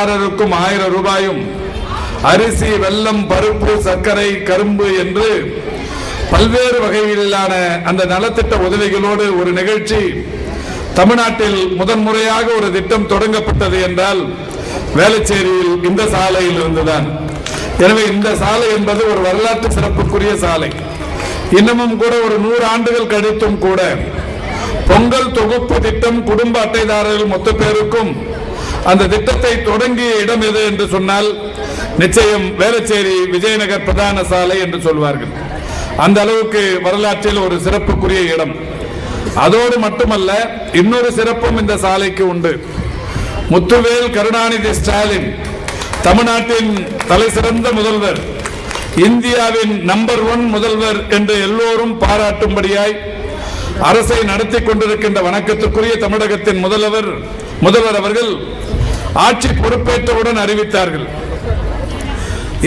ஆயிரம் ஆயிரம் ரூபாயும் அரிசி வெள்ளம் பருப்பு சர்க்கரை கரும்பு என்று பல்வேறு வகைகளிலான அந்த நலத்திட்ட உதவிகளோடு ஒரு நிகழ்ச்சி தமிழ்நாட்டில் முதன்முறையாக ஒரு திட்டம் தொடங்கப்பட்டது என்றால் வேளச்சேரியில் இந்த சாலையில் இருந்துதான். எனவே இந்த சாலை என்பது ஒரு வரலாற்று சிறப்புக்குரிய சாலை. இன்னமும் கூட ஒரு நூறு ஆண்டுகள் கழித்தும் கூட பொங்கல் தொகுப்பு திட்டம் குடும்ப அட்டைதாரர்கள் மொத்த பேருக்கும் அந்த திட்டத்தை தொடங்கிய இடம் எது என்று சொன்னால் நிச்சயம் வேளச்சேரி விஜயநகர் பிரதான சாலை என்று சொல்வார்கள். அந்த அளவுக்கு வரலாற்றில் ஒரு சிறப்புக்குரிய இடம். அதோடு மட்டுமல்ல இன்னொரு சிறப்பும் இந்த சாலைக்கு உண்டு. முத்துவேல் கருணாநிதி ஸ்டாலின் தமிழ்நாட்டின் தலை சிறந்த முதல்வர் இந்தியாவின் நம்பர் ஒன் முதல்வர் என்று எல்லோரும் பாராட்டும்படியாய் அரசை நடத்தி கொண்டிருக்கின்ற வணக்கத்துக்குரிய தமிழகத்தின் முதல்வர் முதல்வர் அவர்கள் ஆட்சி பொறுப்பேற்றவுடன் அறிவித்தார்கள்.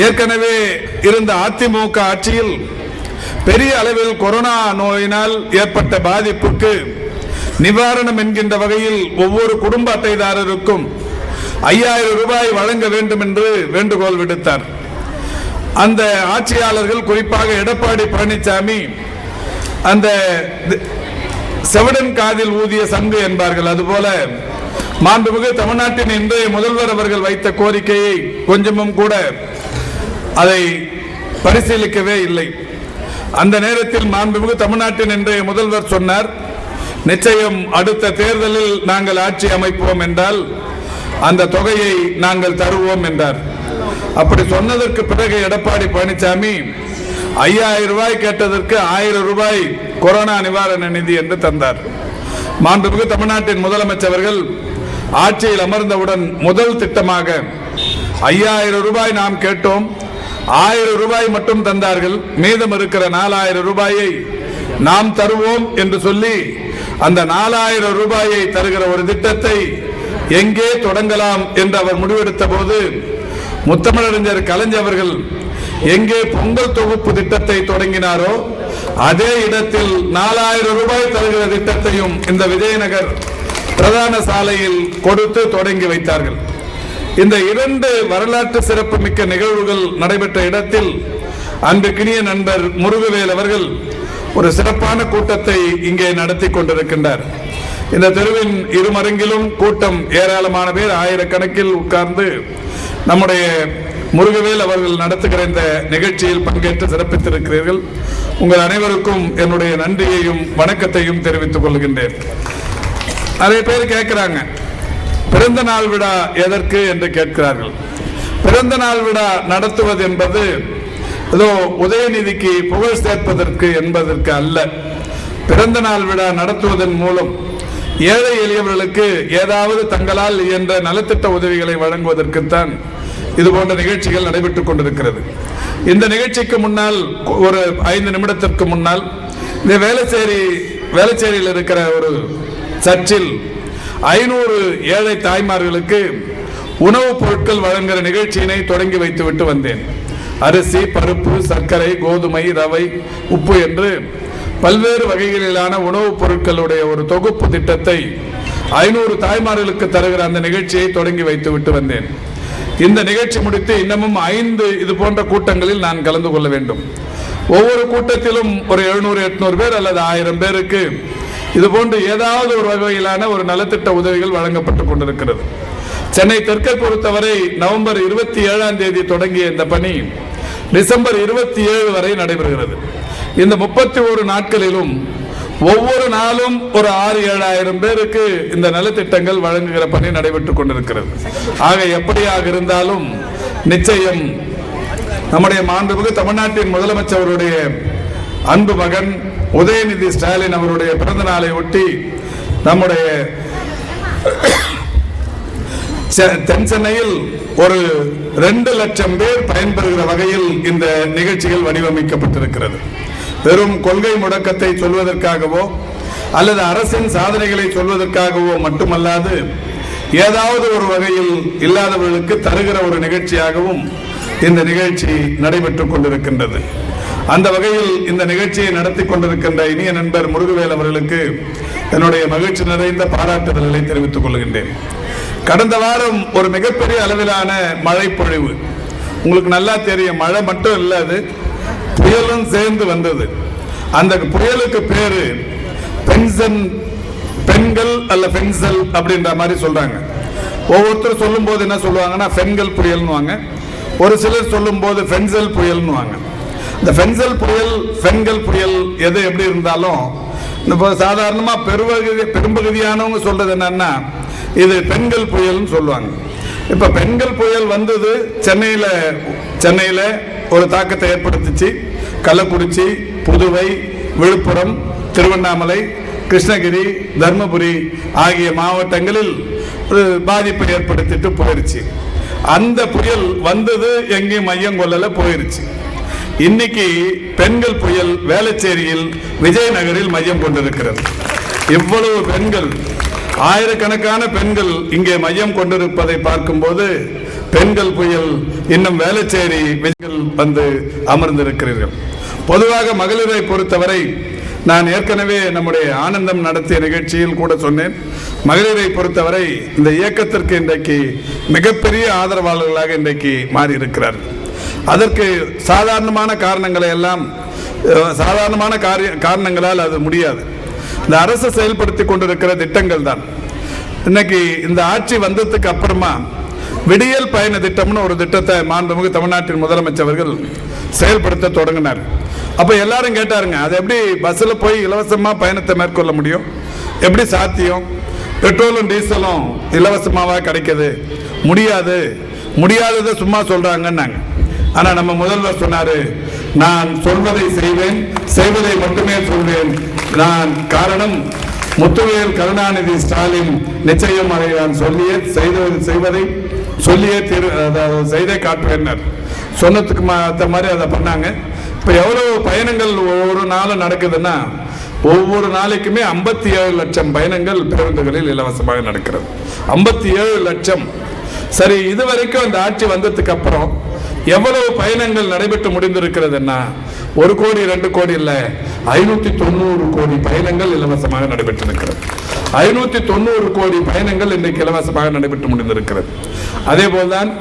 ஏற்கனவே இருந்த அதிமுக ஆட்சியில் பெரிய அளவில் கொரோனா நோயினால் ஏற்பட்ட பாதிப்புக்கு நிவாரணம் என்கின்ற வகையில் ஒவ்வொரு குடும்ப அட்டைதாரருக்கும் ஐயாயிரம் ரூபாய் வழங்க வேண்டும் என்று வேண்டுகோள் விடுத்தார். அந்த ஆட்சியாளர்கள் குறிப்பாக எடப்பாடி பழனிசாமி அந்த செவடன் காதில் ஊதிய சங்கு என்பார்கள். அதுபோல மாண்புமிகு தமிழ்நாட்டின் இன்றைய முதல்வர் அவர்கள் வைத்த கோரிக்கையை கொஞ்சமும் கூட அதை பரிசீலிக்கவே இல்லை. அந்த நேரத்தில் மாண்புமிகு தமிழ்நாட்டின் இன்றைய முதல்வர் சொன்னார் நிச்சயம் அடுத்த தேர்தலில் நாங்கள் ஆட்சி அமைப்போம் என்றால் அந்த தொகையை நாங்கள் தருவோம் என்றார். அப்படி சொன்னதற்கு பிறகு எடப்பாடி பழனிசாமி ஐயாயிரம் ரூபாய் கேட்டதற்கு ஆயிரம் ரூபாய் கொரோனா நிவாரண நிதி என்று தந்தார். மாண்புமிகு தமிழ்நாட்டின் முதலமைச்சர்கள் ஆட்சியில் அமர்ந்தவுடன் முதல் திட்டமாக ஐயாயிரம் ரூபாய் நாம் கேட்டோம். ஆயிரம் ரூபாய் மட்டும் தந்தார்கள். மீதம் இருக்கிற நாலாயிரம் ரூபாயை நாம் தருவோம் என்று சொல்லி அந்த நாலாயிரம் ரூபாயை தருகிற ஒரு திட்டத்தை எங்கே தொடங்கலாம் என்று அவர் முடிவெடுத்த போது முத்தமிழறிஞர் கலைஞர்கள் எங்கே பொங்கல் தொகுப்பு திட்டத்தை தொடங்கினாரோ அதே இடத்தில் நாலாயிரம் ரூபாய் தருகிற திட்டத்தையும் இந்த விஜயநகர் பிரதான சாலையில் கொடுத்து தொடங்கி வைத்தார்கள். இந்த இரண்டு வரலாற்று சிறப்பு மிக்க நிகழ்வுகள் நடைபெற்ற இடத்தில் அன்புக்கினிய நண்பர் முருகவேல் அவர்கள் ஒரு சிறப்பான கூட்டத்தை இங்கே நடத்தி கொண்டிருக்கின்றார். இந்த தெருவின் இருமருங்கிலும் கூட்டம் ஏராளமான பேர் ஆயிரக்கணக்கில் உட்கார்ந்து நம்முடைய முருகவேல் அவர்கள் நடத்துகிற இந்த நிகழ்ச்சியில் பங்கேற்று சிறப்பித்திருக்கிறீர்கள். உங்கள் அனைவருக்கும் என்னுடைய நன்றியையும் வணக்கத்தையும் தெரிவித்துக் கொள்கின்றேன். நிறைய பேர் கேட்கிறாங்க பிறந்த நாள் விழா எதற்கு என்று கேட்கிறார்கள். பிறந்த நாள் விழா நடத்துவது என்பது ஏதோ உதயநிதிக்கு புகழ் சேர்ப்பதற்கு என்பதற்கு அல்ல. பிறந்த நாள் விழா நடத்துவதன் மூலம் ஏழை எளியவர்களுக்கு ஏதாவது தங்களால் இயன்ற நலத்திட்ட உதவிகளை வழங்குவதற்குத்தான் இது போன்ற நிகழ்ச்சிகள் நடைபெற்றுக் கொண்டிருக்கிறது. இந்த நிகழ்ச்சிக்கு முன்னால் ஒரு ஐந்து நிமிடத்திற்கு முன்னால் இந்த வேலைச்சேரி வேலைச்சேரியில் இருக்கிற ஒரு சர்ச்சில் ஐநூறு ஏழை தாய்மார்களுக்கு உணவுப் பொருட்கள் வழங்குகிற நிகழ்ச்சியினை தொடங்கி வைத்துவிட்டு வந்தேன். அரிசி பருப்பு சர்க்கரை கோதுமை ரவை உப்பு என்று பல்வேறு வகைகளிலான உணவுப் பொருட்களுடைய ஒரு தொகுப்பு திட்டத்தை ஐநூறு தாய்மார்களுக்கு தருகிற அந்த நிகழ்ச்சியை தொடங்கி வைத்து விட்டு வந்தேன். இந்த நிகழ்ச்சி முடித்து இன்னமும் ஐந்து இது போன்ற கூட்டங்களில் நான் கலந்து கொள்ள வேண்டும். ஒவ்வொரு கூட்டத்திலும் ஒரு எழுநூறு எட்நூறு பேர் அல்லது ஆயிரம் பேருக்கு இது போன்று ஏதாவது ஒரு வகையிலான ஒரு நலத்திட்ட உதவிகள் வழங்கப்பட்டுக் கொண்டிருக்கிறது. சென்னை தெற்கை பொறுத்தவரை நவம்பர் இருபத்தி ஏழாம் தேதி தொடங்கிய இந்த பணி டிசம்பர் இருபத்தி ஏழு வரை நடைபெறுகிறது. இந்த முப்பத்தி ஒரு நாட்களிலும் ஒவ்வொரு நாளும் ஒரு ஆறு ஏழாயிரம் பேருக்கு இந்த நலத்திட்டங்கள் வழங்குகிற பணி நடைபெற்றுக் கொண்டிருக்கிறது. ஆக எப்படியாக இருந்தாலும் நிச்சயம் நம்முடைய மாண்புமிகு தமிழ்நாட்டின் முதலமைச்சருடைய அன்பு மகன் உதயநிதி ஸ்டாலின் அவருடைய பிறந்த நாளை ஒட்டி நம்முடைய செ- தென் சென்னையில் ஒரு ரெண்டு லட்சம் பேர் பயன்பெறுகிற வகையில் இந்த நிகழ்ச்சிகள் வடிவமைக்கப்பட்டிருக்கிறது. வெறும் கொள்கை முடக்கத்தை சொல்வதற்காகவோ அல்லது அரசின் சாதனைகளை சொல்வதற்காகவோ மட்டுமல்லாது ஏதாவது ஒரு வகையில் இல்லாதவர்களுக்கு தருகிற ஒரு நிகழ்ச்சியாகவும் இந்த நிகழ்ச்சி நடைபெற்றுக் கொண்டிருக்கின்றது. அந்த வகையில் இந்த நிகழ்ச்சியை நடத்தி கொண்டிருக்கின்ற இனிய நண்பர் முருகவேல் அவர்களுக்கு என்னுடைய மகிழ்ச்சி நிறைந்த பாராட்டுதல்களை தெரிவித்துக் கொள்கின்றேன். கடந்த வாரம் ஒரு மிகப்பெரிய அளவிலான மழை பொழிவு உங்களுக்கு நல்லா தெரியும் மழை மட்டும் இல்லை அது. புயலும் சேர்ந்து வந்தது. அந்த புயலுக்கு பேரு பென்சன் பெண்கள் அல்ல பென்சல் அப்படின்ற மாதிரி சொல்றாங்க. ஒவ்வொருத்தரும் சொல்லும்போது என்ன சொல்லுவாங்கன்னா பெண்கள் புயல்னுவாங்க. ஒரு சிலர் சொல்லும்போது பென்சல் புயல்னுவாங்க. இந்த பென்சல் புயல் பெண்கள் புயல் எது எப்படி இருந்தாலும் இப்போ சாதாரணமாக பெருவகுதி பெரும்பகுதியானவங்க சொல்கிறது என்னன்னா இது பெண்கள் புயல்னு சொல்லுவாங்க. இப்போ பெண்கள் புயல் வந்தது சென்னையில் சென்னையில் ஒரு தாக்கத்தை ஏற்படுத்திச்சு. கள்ளக்குறிச்சி புதுவை விழுப்புரம் திருவண்ணாமலை கிருஷ்ணகிரி தர்மபுரி ஆகிய மாவட்டங்களில் ஒரு பாதிப்பை ஏற்படுத்திட்டு போயிடுச்சு அந்த புயல் வந்தது எங்கேயும் மையம் கொள்ளலை போயிடுச்சு இன்னைக்கு பெண்கள் புயல் வேளச்சேரியில் விஜயநகரில் மையம் கொண்டிருக்கிறது. இவ்வளவு பெண்கள் ஆயிரக்கணக்கான பெண்கள் இங்கே மையம் கொண்டிருப்பதை பார்க்கும்போது பெண்கள் புயல் இன்னும் வேளச்சேரி பெண்கள் வந்து அமர்ந்திருக்கிறீர்கள். பொதுவாக மகளிரை பொறுத்தவரை நான் ஏற்கனவே நம்முடைய ஆனந்தம் நடத்திய நிகழ்ச்சியில் கூட சொன்னேன். மகளிரை பொறுத்தவரை இந்த இயக்கத்திற்கு இன்றைக்கு மிகப்பெரிய ஆதரவாளர்களாக இன்றைக்கு மாறி இருக்கிறார்கள் அதற்கு சாதாரணமான காரணங்களை எல்லாம் சாதாரணமான காரிய காரணங்களால் அது முடியாது. இந்த அரசு செயல்படுத்தி கொண்டிருக்கிற திட்டங்கள் தான். இன்னைக்கு இந்த ஆட்சி வந்ததுக்கு அப்புறமா விடியல் பயண திட்டம்னு ஒரு திட்டத்தை மாண்புமிகு தமிழ்நாட்டின் முதலமைச்சர்கள் செயல்படுத்த தொடங்கினார். அப்போ எல்லாரும் கேட்டாருங்க அது எப்படி பஸ்ஸில் போய் இலவசமாக பயணத்தை மேற்கொள்ள முடியும்? எப்படி சாத்தியம்? பெட்ரோலும் டீசலும் இலவசமாவா கிடைக்கிது? முடியாது. முடியாததை சும்மா சொல்கிறாங்கன்னாங்க ஆனா நம்ம முதல்வர் சொன்னாரு நான் சொல்வதை செய்வேன் செய்வதை மட்டுமே சொல்வேன். நான் காரணம் முத்துவேல் கருணாநிதி ஸ்டாலின். நிச்சயம் அதை நான் சொல்லியே செய்தது செய்வதை சொல்லியே திரு அதாவது செய்தே காட்டுவேன் சொன்னதுக்கு அந்த மாதிரி அதை பண்ணாங்க. இப்போ எவ்வளவு பயணங்கள் ஒவ்வொரு நாளும் நடக்குதுன்னா ஒவ்வொரு நாளைக்குமே ஐம்பத்தி ஏழு லட்சம் பயணங்கள் பேருந்துகளில் இலவசமாக நடக்கிறது. ஐம்பத்தி ஏழு லட்சம். சரி இதுவரைக்கும் அந்த ஆட்சி வந்ததுக்கு அப்புறம் எவ்வளவு பயணங்கள் நடைபெற்று முடிந்திருக்கிறதுன்னா ஒரு கோடி ரெண்டு கோடி இல்ல ஐநூத்தி தொண்ணூறு கோடி பயணங்கள் இலவசமாக நடைபெற்றிருக்கிறது. ஐநூத்தி தொண்ணூறு கோடி பயணங்கள் இன்றைக்கு இலவசமாக நடைபெற்று முடிந்திருக்கிறது. அதே போல்தான்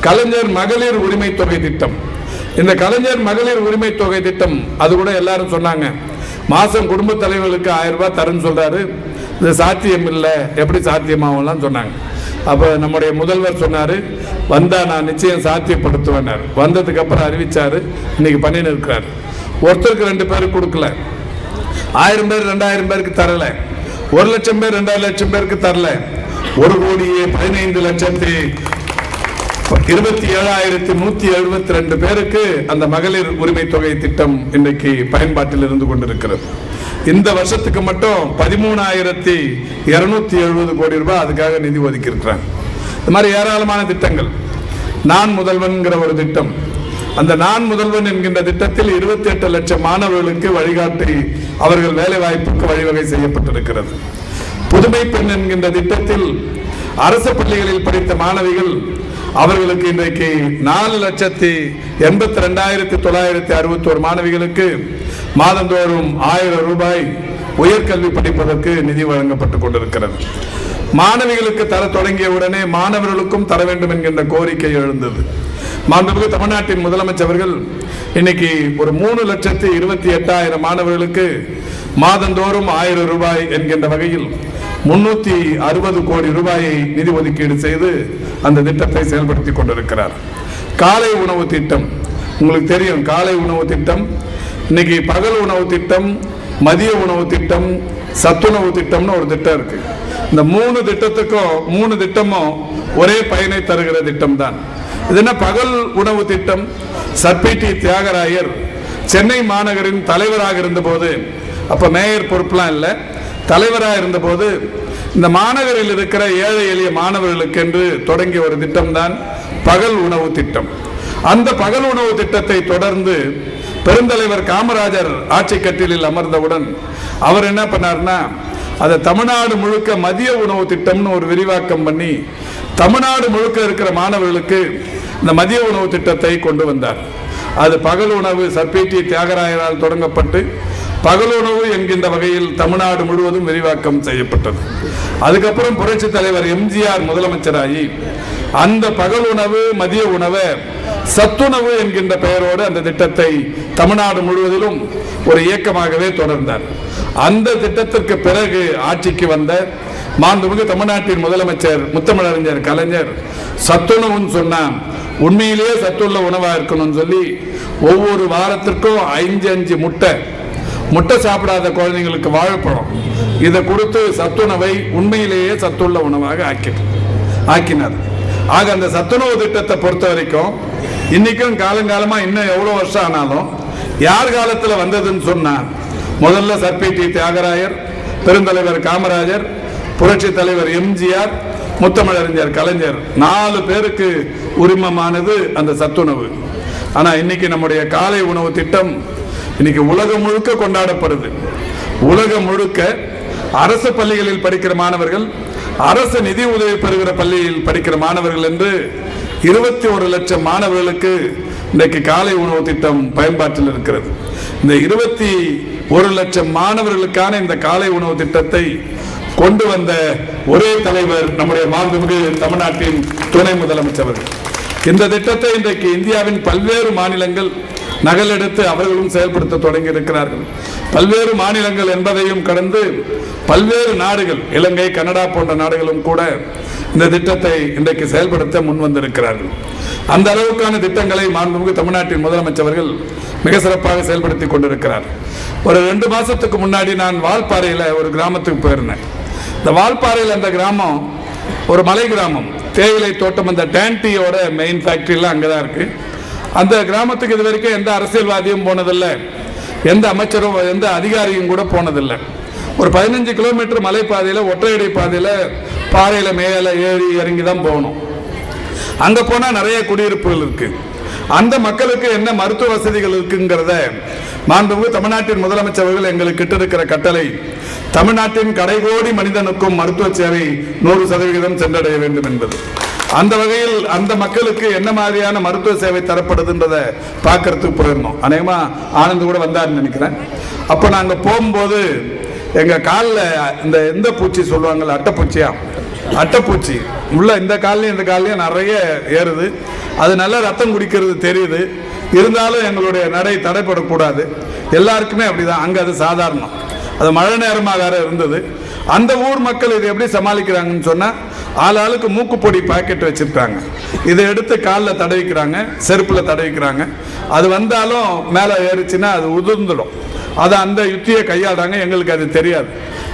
கலைஞர் மகளிர் உரிமை தொகை திட்டம். இந்த கலைஞர் மகளிர் உரிமை தொகை திட்டம் அது கூட எல்லாரும் சொன்னாங்க. மாசம் குடும்ப தலைவர்களுக்கு ஆயிரம் ரூபாய் தருன்னு சொல்றாரு. இது சாத்தியம் இல்லை. எப்படி சாத்தியமாகலாம் சொன்னாங்க. அப்ப நம்முடைய முதல்வர் சொன்னாரு வந்தா நான் நிச்சயம் சாத்தியப்படுத்துவேன் வந்ததுக்கு அப்புறம் அறிவிச்சாரு இன்னைக்கு பண்ணின்னு இருக்கிறாரு. ஒருத்தருக்கு ரெண்டு பேருக்கு கொடுக்கல. ஆயிரம் பேர் ரெண்டாயிரம் பேருக்கு தரல. ஒரு லட்சம் பேர் ரெண்டாயிரம் லட்சம் பேருக்கு தரல. ஒரு கோடியே பதினைந்து லட்சத்தி இருபத்தி ஏழாயிரத்தி நூத்தி எழுபத்தி ரெண்டு பேருக்கு அந்த மகளிர் உரிமை தொகை திட்டம் இன்றைக்கு பயன்பாட்டில் இருந்து கொண்டிருக்கிறது. இந்த வருஷத்துக்கு மட்டும் பதிமூணாயிரத்தி இருநூத்தி எழுபது கோடி ரூபாய் அதுக்காக நிதி ஒதுக்கி இருக்கிறாங்க இந்த மாதிரி ஏராளமான திட்டங்கள். நான் முதல்வன்கிற ஒரு திட்டம். அந்த நான் முதல்வன் என்கின்ற திட்டத்தில் இருபத்தி எட்டு லட்சம் மாணவர்களுக்கு வழிகாட்டி அவர்கள் வேலை வாய்ப்புக்கு வழிவகை செய்யப்பட்டிருக்கிறது. புதுமை பெண் என்கின்ற திட்டத்தில் அரசு பள்ளிகளில் படித்த மாணவிகள் அவர்களுக்கு இன்றைக்கு நாலு லட்சத்தி எண்பத்தி ரெண்டாயிரத்தி தொள்ளாயிரத்தி அறுபத்தி ஒரு மாணவிகளுக்கு மாதந்தோறும் ஆயிரம் ரூபாய் உயர்கல்வி படிப்பதற்கு நிதி வழங்கப்பட்டுக் கொண்டிருக்கிறது. மாணவிகளுக்கு தர தொடங்கிய உடனே மாணவர்களுக்கும் தர வேண்டும் என்கின்ற கோரிக்கை எழுந்தது. மாண்புமிகு தமிழ்நாட்டின் முதலமைச்சர்கள் இன்னைக்கு ஒரு மூணு லட்சத்தி இருபத்தி எட்டாயிரம் மாணவர்களுக்கு மாதந்தோறும் ஆயிரம் ரூபாய் என்கின்ற வகையில் முன்னூத்தி அறுபது கோடி ரூபாயை நிதி ஒதுக்கீடு செய்து அந்த திட்டத்தை செயல்படுத்தி கொண்டிருக்கிறார். காலை உணவு திட்டம் உங்களுக்கு தெரியும் காலை உணவு திட்டம் இன்னைக்கு பகல் உணவு திட்டம் மதிய உணவு திட்டம் சத்துணவு திட்டம்னு ஒரு திட்டம் இருக்கு. இந்த மூணு திட்டத்துக்கும் மூணு திட்டமும் ஒரே பயனை தருகிற திட்டம் தான் இது என்ன பகல் உணவு திட்டம்? சர்பிடி தியாகராயர் சென்னை மாநகரின் தலைவராக இருந்தபோது அப்போ மேயர் பொறுப்புலாம் இல்லை தலைவராக இருந்தபோது இந்த மாநகரில் இருக்கிற ஏழை எளிய மாணவர்களுக்கு என்று தொடங்கிய ஒரு திட்டம் தான் பகல் உணவு திட்டம். அந்த பகல் உணவு திட்டத்தை தொடர்ந்து பெருந்தலைவர் காமராஜர் ஆட்சி கட்டிலில் அமர்ந்தவுடன் அவர் என்ன பண்ணார்னா அதை தமிழ்நாடு முழுக்க மதிய உணவு திட்டம்னு ஒரு விரிவாக்கம் பண்ணி தமிழ்நாடு முழுக்க இருக்கிற மாணவர்களுக்கு இந்த மதிய உணவு திட்டத்தை கொண்டு வந்தார். அது பகல் உணவு சர்பிடி தியாகராயரால் தொடங்கப்பட்டு பகலுணவு என்கின்ற வகையில் தமிழ்நாடு முழுவதும் விரிவாக்கம் செய்யப்பட்டது. அதுக்கப்புறம் புரட்சி தலைவர் எம்ஜிஆர் முதலமைச்சராகி அந்த பகல் உணவு மதிய உணவை சத்துணவு என்கின்ற பெயரோடு அந்த திட்டத்தை தமிழ்நாடு முழுவதிலும் ஒரு இயக்கமாகவே தொடர்ந்தார். அந்த திட்டத்திற்கு பிறகு ஆட்சிக்கு வந்த மாண்புமிகு தமிழ்நாட்டின் முதலமைச்சர் முத்தமிழறிஞர் கலைஞர் சத்துணவுன்னு சொன்னா உண்மையிலேயே சத்துள்ள உணவா இருக்கணும்னு சொல்லி ஒவ்வொரு வாரத்திற்கும் ஐந்து அஞ்சு முட்டை முட்டை சாப்பிடாத குழந்தைங்களுக்கு வாழைப்பழம். இதை கொடுத்து சத்துணவை உண்மையிலேயே சத்துள்ள உணவாக ஆக்கிட்டு ஆக்கினார். ஆக அந்த சத்துணவு திட்டத்தை பொறுத்த வரைக்கும் இன்னைக்கும் காலங்காலமா இன்னும் எவ்வளவு வருஷம் ஆனாலும் யார் காலத்துல வந்ததுன்னு சொன்னா முதல்ல சர்பிடி தியாகராயர் பெருந்தலைவர் காமராஜர் புரட்சி தலைவர் எம்ஜிஆர் முத்தமிழறிஞர் கலைஞர். நாலு பேருக்கு உரிமமானது அந்த சத்துணவு. ஆனா இன்னைக்கு நம்முடைய காலை உணவு திட்டம் இன்னைக்கு உலகம் முழுக்க கொண்டாடப்படுது. உலகம் முழுக்க அரசு பள்ளிகளில் படிக்கிற மாணவர்கள் அரசு நிதி உதவி பெறுகிற பள்ளியில் படிக்கிற மாணவர்கள் என்று இருபத்தி ஒரு லட்சம் மாணவர்களுக்கு இன்றைக்கு காலை உணவு திட்டம் பயன்பாட்டில் இருக்கிறது. இந்த இருபத்தி ஒரு லட்சம் மாணவர்களுக்கான இந்த காலை உணவு திட்டத்தை கொண்டு வந்த ஒரே தலைவர் நம்முடைய மாண்புமிகு தமிழ்நாட்டின் துணை முதலமைச்சர் இந்த திட்டத்தை இன்றைக்கு இந்தியாவின் பல்வேறு மாநிலங்கள் நகலெடுத்து அவர்களும் செயல்படுத்த தொடங்கி இருக்கிறார்கள் பல்வேறு மாநிலங்கள் என்பதையும் கடந்து பல்வேறு நாடுகள் இலங்கை கனடா போன்ற நாடுகளும் கூட இந்த திட்டத்தை இன்றைக்கு செயல்படுத்த முன் வந்திருக்கிறார்கள் அந்த அளவுக்கான திட்டங்களை மாண்புமிகு தமிழ்நாட்டின் முதலமைச்சர்கள் மிக சிறப்பாக செயல்படுத்தி கொண்டிருக்கிறார். ஒரு ரெண்டு மாசத்துக்கு முன்னாடி நான் வால்பாறையில் ஒரு கிராமத்துக்கு போயிருந்தேன். இந்த வால்பாறையில் அந்த கிராமம் ஒரு மலை கிராமம். தேயிலை தோட்டம் அந்த டேன்டியோட மெயின் ஃபேக்ட்ரியெலாம் அங்கே தான் இருக்கு. அந்த கிராமத்துக்கு இது வரைக்கும் எந்த அரசியல்வாதியும் போனதில்லை. எந்த அமைச்சரும் எந்த அதிகாரியும் கூட போனதில்லை. ஒரு பதினஞ்சு கிலோமீட்டர் மலைப்பாதையில் ஒற்றையடை பாதையில் பாறையில் மேலே ஏறி இறங்கி தான் போகணும். அங்க போனா நிறைய குடியிருப்புகள் இருக்கு. அந்த மக்களுக்கு என்ன மருத்துவ வசதிகள் இருக்குங்கிறத மாண்புமிகு தமிழ்நாட்டின் முதலமைச்சர்கள் எங்களுக்கு கிட்ட இருக்கிற கட்டளை. தமிழ்நாட்டின் கடைகோடி மனிதனுக்கும் மருத்துவ சேவை நூறு சதவிகிதம் சென்றடைய வேண்டும் என்பது. அந்த வகையில் அந்த மக்களுக்கு என்ன மாதிரியான மருத்துவ சேவை தரப்படுதுன்றத பார்க்கறதுக்கு போயிருந்தோம். அநேகமா ஆனந்த் கூட வந்தாருன்னு நினைக்கிறேன். அப்போ நாங்கள் போகும்போது எங்க காலில் இந்த எந்த பூச்சி சொல்லுவாங்கள்ல அட்டைப்பூச்சியா? அட்டைப்பூச்சி. உள்ள இந்த கால்லையும் இந்த கால்லையும் நிறைய ஏறுது. அது நல்லா ரத்தம் குடிக்கிறது தெரியுது. இருந்தாலும் எங்களுடைய நடை தடைப்படக்கூடாது. எல்லாருக்குமே அப்படிதான். அங்கே அது சாதாரணம். அது மழை நேரமாக வேற இருந்தது. அந்த ஊர் மக்கள் இதை எப்படி சமாளிக்கிறாங்கன்னு சொன்னால் ஆள் ஆளுக்கு மூக்குப்பொடி பாக்கெட் வச்சிருக்காங்க. இதை எடுத்து காலில் தடவிக்கிறாங்க செருப்பில் தடவிக்கிறாங்க. அது வந்தாலும் மேலே ஏறிச்சுன்னா அது உதிர்ந்துடும். அதை அந்த யுத்தியை கையாடுறாங்க எங்களுக்கு அது தெரியாது.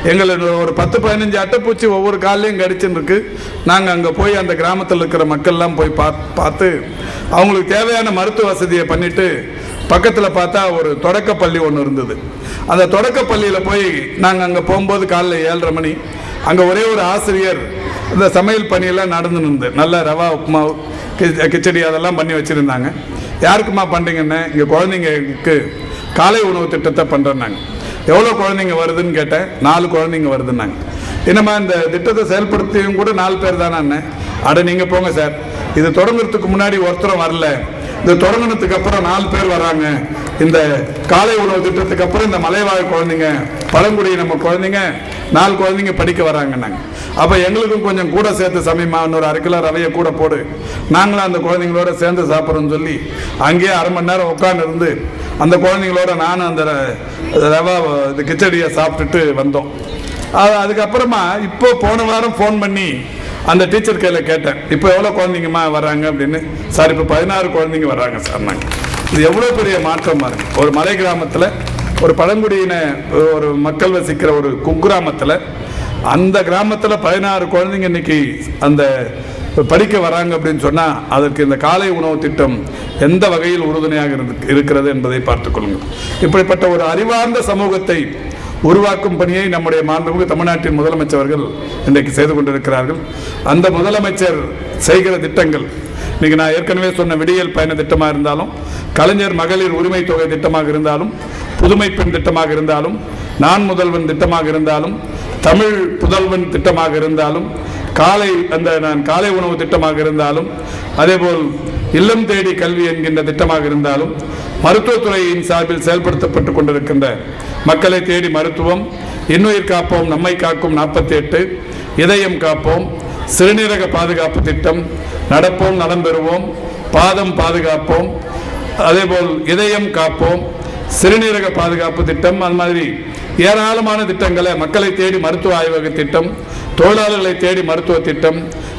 எங்களுக்கு ஒரு பத்து பதினஞ்சு அட்டைப்பூச்சி ஒவ்வொரு கால்லையும் கடிச்சுன்னு இருக்கு நாங்கள் அங்கே போய் அந்த கிராமத்தில் இருக்கிற மக்கள்லாம் போய் பா பார்த்து அவங்களுக்கு தேவையான மருத்துவ வசதியை பண்ணிட்டு பக்கத்தில் பார்த்தா ஒரு தொடக்கப்பள்ளி ஒன்று இருந்தது. அந்த தொடக்கப்பள்ளியில் போய் நாங்கள் அங்கே போகும்போது காலைல ஏழரை மணி அங்கே ஒரே ஒரு ஆசிரியர் இந்த சமையல் பணியெல்லாம் நடந்து இருந்து நல்ல ரவா உப்புமா கிச்சடி அதெல்லாம் பண்ணி வச்சுருந்தாங்க. யாருக்குமா பண்ணுறீங்கன்னு இங்கே குழந்தைங்களுக்கு காலை உணவு திட்டத்தை பண்ணுறேன்னாங்க எவ்வளோ குழந்தைங்க வருதுன்னு கேட்டேன். நாலு குழந்தைங்க வருதுன்னாங்க. என்னம்மா இந்த திட்டத்தை செயல்படுத்தியும் கூட நாலு பேர் தானே அண்ணன் அட நீங்கள் போங்க சார். இது தொடங்குறதுக்கு முன்னாடி ஒருத்தரும் வரல. இது தொடங்கினதுக்கு அப்புறம் நாலு பேர் வராங்க. இந்த காலை உணவு திட்டத்துக்கு அப்புறம் இந்த மலைவாழ் குழந்தைங்க பழங்குடி நம்ம குழந்தைங்க நாலு குழந்தைங்க படிக்க வராங்கன்னாங்க. அப்போ எங்களுக்கும் கொஞ்சம் கூட சேர்த்து சமயமா இன்னொரு அரை கிலோ ரவையை கூட போடு. நாங்களும் அந்த குழந்தைங்களோட சேர்ந்து சாப்பிட்றோம்னு சொல்லி அங்கேயே அரை மணி நேரம் உட்காந்துருந்து அந்த குழந்தைங்களோட நானும் அந்த ரவா இது கிச்சடியை சாப்பிட்டுட்டு வந்தோம். அது அதுக்கப்புறமா இப்போ போன வாரம் ஃபோன் பண்ணி அந்த டீச்சர் கையில் கேட்டேன். இப்போ எவ்வளோ குழந்தைங்கம்மா வராங்க அப்படின்னு. சார் இப்போ பதினாறு குழந்தைங்க வர்றாங்க சார் நாங்கள் இது எவ்வளோ பெரிய மாற்றம் பாருங்க. ஒரு மலை கிராமத்தில் ஒரு பழங்குடியின ஒரு மக்கள் வசிக்கிற ஒரு குக்கிராமத்தில் அந்த கிராமத்தில் பதினாறு குழந்தைங்க இன்னைக்கு அந்த படிக்க வராங்க அப்படின்னு சொன்னால் அதற்கு இந்த காலை உணவு திட்டம் எந்த வகையில் உறுதுணையாக இருக்கிறது என்பதை பார்த்துக்கொள்ளுங்கள் இப்படிப்பட்ட ஒரு அறிவார்ந்த சமூகத்தை உருவாக்கும் பணியை நம்முடைய மாண்புமிகு தமிழ்நாட்டின் முதலமைச்சர்கள் இன்றைக்கு செய்து கொண்டிருக்கிறார்கள். அந்த முதலமைச்சர் செய்கிற திட்டங்கள் இன்னைக்கு நான் ஏற்கனவே சொன்ன விடியல் பயண திட்டமாக இருந்தாலும் கலைஞர் மகளிர் உரிமை தொகை திட்டமாக இருந்தாலும் புதுமை பெண் திட்டமாக இருந்தாலும் நான் முதல்வன் திட்டமாக இருந்தாலும் தமிழ் புதல்வன் திட்டமாக இருந்தாலும் காலை அந்த நான் காலை உணவு திட்டமாக இருந்தாலும் அதேபோல் இல்லம் தேடி கல்வி என்கின்ற திட்டமாக இருந்தாலும் மருத்துவத்துறையின் சார்பில் செயல்படுத்தப்பட்டு கொண்டிருக்கின்ற மக்களை தேடி மருத்துவம் இன்னுயிர் காப்போம் நம்மை காக்கும் நாற்பத்தி எட்டு இதயம் காப்போம் சிறுநீரக பாதுகாப்பு திட்டம் நடப்போம் நலம் பெறுவோம் பாதம் பாதுகாப்போம் அதேபோல் இதயம் காப்போம் சிறுநீரக பாதுகாப்பு திட்டம் அது மாதிரி ஏராளமான திட்டங்களை மக்களை தேடி மருத்துவ ஆய்வக திட்டம் தொழிலாளர்களை தேடி மருத்துவ திட்டம்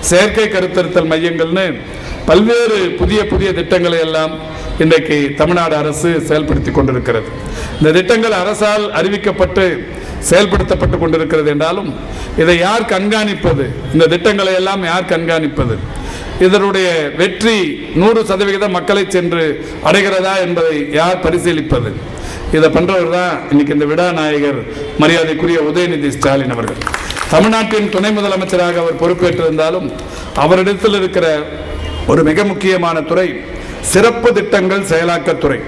செயற்கை கருத்தருத்தல் மையங்கள்னு பல்வேறு புதிய புதிய திட்டங்களை எல்லாம் இன்றைக்கு தமிழ்நாடு அரசு செயல்படுத்தி கொண்டிருக்கிறது. இந்த திட்டங்கள் அரசால் அறிவிக்கப்பட்டு செயல்படுத்தப்பட்டு கொண்டிருக்கிறது என்றாலும் இதை யார் கண்காணிப்பது? இந்த திட்டங்களை எல்லாம் யார் கண்காணிப்பது? இதனுடைய வெற்றி நூறு சதவிகிதம் மக்களை சென்று அடைகிறதா என்பதை யார் பரிசீலிப்பது? இதை பண்றவர் தான் இன்னைக்கு இந்த விடாநாயகர் மரியாதைக்குரிய உதயநிதி ஸ்டாலின் அவர்கள். தமிழ்நாட்டின் துணை முதலமைச்சராக அவர் பொறுப்பேற்றிருந்தாலும் அவரிடத்தில் இருக்கிற ஒரு மிக முக்கியமான துறை சிறப்பு திட்டங்கள் செயலாக்கத்துறை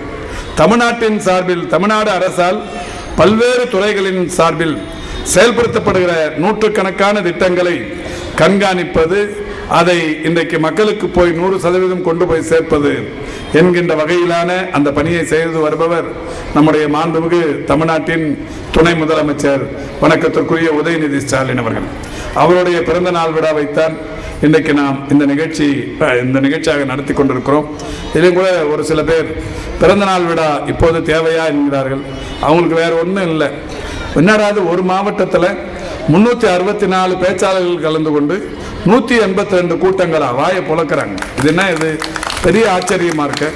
தமிழ்நாட்டின் சார்பில் தமிழ்நாடு அரசால் பல்வேறு துறைகளின் சார்பில் செயல்படுத்தப்படுகிற நூற்றுக்கணக்கான திட்டங்களை கண்காணிப்பது அதை இன்றைக்கு மக்களுக்கு போய் நூறு சதவீதம் கொண்டு போய் சேர்ப்பது என்கின்ற வகையிலான அந்த பணியை செய்து வருபவர் நம்முடைய மாண்புமிகு தமிழ்நாட்டின் துணை முதலமைச்சர் வணக்கத்திற்குரிய உதயநிதி ஸ்டாலின் அவர்கள். அவருடைய பிறந்த நாள் விழாவைத்தான் இன்றைக்கு நாம் இந்த நிகழ்ச்சி இந்த நிகழ்ச்சியாக நடத்தி கொண்டிருக்கிறோம். இதிலும் கூட ஒரு சில பேர் பிறந்த நாள் விழா இப்போது தேவையா என்கிறார்கள். அவங்களுக்கு வேற ஒன்றும் இல்லை. என்னடாது ஒரு மாவட்டத்தில் முன்னூற்றி அறுபத்தி நாலு பேச்சாளர்கள் கலந்து கொண்டு நூற்றி எண்பத்தி ரெண்டு கூட்டங்களாக வாயை புழக்கிறாங்க. இது என்ன இது? பெரிய ஆச்சரியமாக இருக்கு.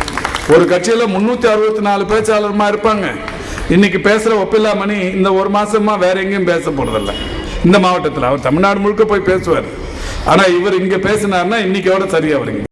ஒரு கட்சியில் முந்நூற்றி அறுபத்தி நாலு பேச்சாளருமா இருப்பாங்க. இன்னைக்கு பேசுகிற ஒப்பில்லா மணி இந்த ஒரு மாதமாக வேற எங்கேயும் பேச போகிறதில்ல இந்த மாவட்டத்தில். அவர் தமிழ்நாடு முழுக்க போய் பேசுவார். ஆனால் இவர் இங்கே பேசினார்னா இன்னைக்கோட சரியாக வருங்க